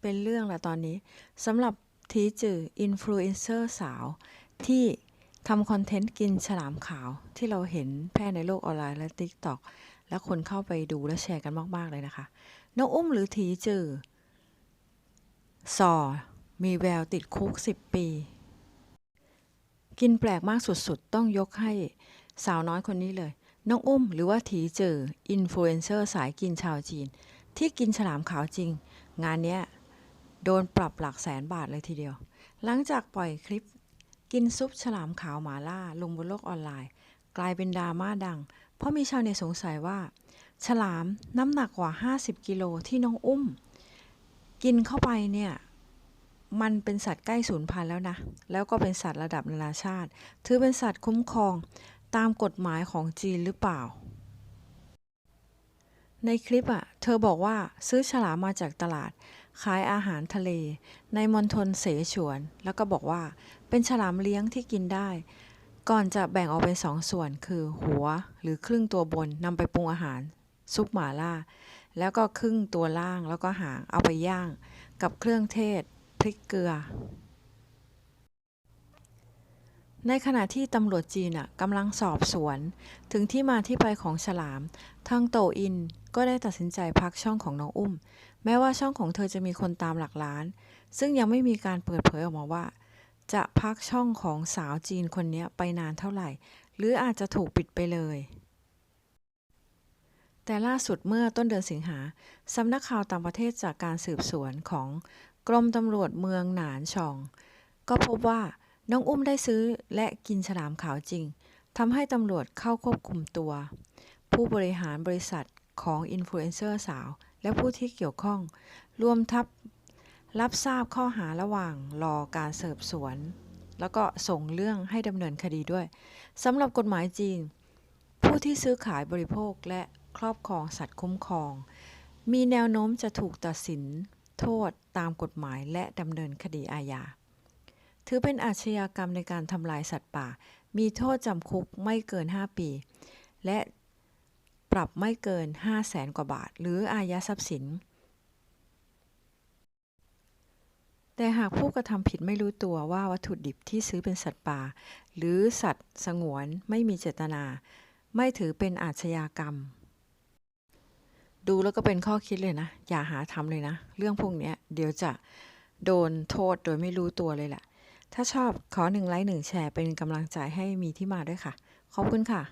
เป็นเรื่องละตอนนี้สำหรับทีจืออินฟลูเอนเซอร์สาวที่ทำคอนเทนต์กินฉลามขาวที่เราเห็นแพร่ในโลกออนไลน์และ TikTok และคนเข้าไปดูและแชร์กันมาก ๆ เลยนะคะ น้องอุ้มหรือทีจือสอมีแววติดคุก 10 ปี กินแปลกมากสุด ๆ ต้องยกให้สาวน้อยคนนี้เลย น้องอุ้มหรือว่าทีเจออินฟลูเอนเซอร์สายกินชาวจีน ที่กินฉลามขาวจริง งานเนี้ย โดนปรับหลักแสนบาทเลยทีเดียว หลังจากปล่อยคลิป กินซุปฉลามขาวหมาล่าลงบนโลกออนไลน์ กลายเป็นดราม่าดัง เพราะมีชาวเน็ตสงสัยว่า ฉลามน้ำหนักกว่า 50 กิโลที่น้องอุ้ม กินเข้าไปเนี่ยมันเป็นสัตว์ใกล้สูญพันธุ์แล้วนะ แล้วก็เป็นสัตว์ระดับนานาชาติ ถือเป็นสัตว์คุ้มครองตามกฎหมายของจีนหรือเปล่า ในคลิปอะเธอบอกว่าซื้อฉลามมาจากตลาด ขายอาหารทะเล ในมณฑลเสฉวน แล้วก็บอกว่า เป็นฉลามเลี้ยงที่กินได้ ก่อนจะแบ่งออกเป็นสองส่วนคือหัวหรือครึ่งตัวบนนำไปปรุงอาหาร ซุปหมาล่า แล้วก็ครึ่งตัวล่างแล้วก็หางเอาไปย่าง กับเครื่องเทศ พริกเกลือ ในขณะที่ตำรวจจีนกำลังสอบสวน ถึงที่มาที่ไปของฉลาม ทางโตอินก็ได้ตัดสินใจพักช่องของน้องอุ้ม แม้ว่าช่องของเธอจะมีคนตามหลักล้าน ซึ่งยังไม่มีการเปิดเผยออกมาว่า จะพักช่องของสาวจีนคนนี้ไปนานเท่าไหร่ หรืออาจจะถูกปิดไปเลย แต่ล่าสุดเมื่อต้นเดือนสิงหาสำนักข่าวต่างประเทศจากการสืบสวนของกรมตำรวจเมืองหนานชอง ก็พบว่า น้องอุ้มได้ซื้อและกินฉลามขาวจริงทำให้ตำรวจเข้าควบคุมตัว ผู้บริหารบริษัทของอินฟลูเอนเซอร์สาว และผู้ที่เกี่ยวข้องรวมทับรับทราบข้อหาระหว่างรอการสืบสวน แล้วก็ส่งเรื่องให้ดำเนินคดีด้วยสำหรับกฎหมายจีน ผู้ที่ซื้อขายบริโภคและครอบครองสัตว์คุ้มครอง มีแนวโน้มจะถูกตัดสินโทษตามกฎหมายและดำเนินคดีอาญา ถือเป็นอาชญากรรมในการทำลายสัตว์ป่า มีโทษจำคุกไม่เกิน 5 ปี และปรับไม่เกิน 5 0 0แสนกว่าบาท หรืออายัดทรัพย์สิน แต่หากผู้กระทำผิดไม่รู้ตัวว่าวัตถุดิบที่ซื้อเป็นสัตว์ป่า หรือสัตว์สงวนไม่มีเจตนา ไม่ถือเป็นอาชญากรรม ดูแล้วก็เป็นข้อคิดเลยนะ อย่าหาทำเลยนะ เรื่องพวกนี้เดี๋ยวจะโดนโทษโดยไม่รู้ตัวเลยแหละ ถ้าชอบขอหนึ่งไลค์หนึ่งแชร์เป็นกำลังใจให้มีที่มาด้วยค่ะ ขอบคุณค่ะ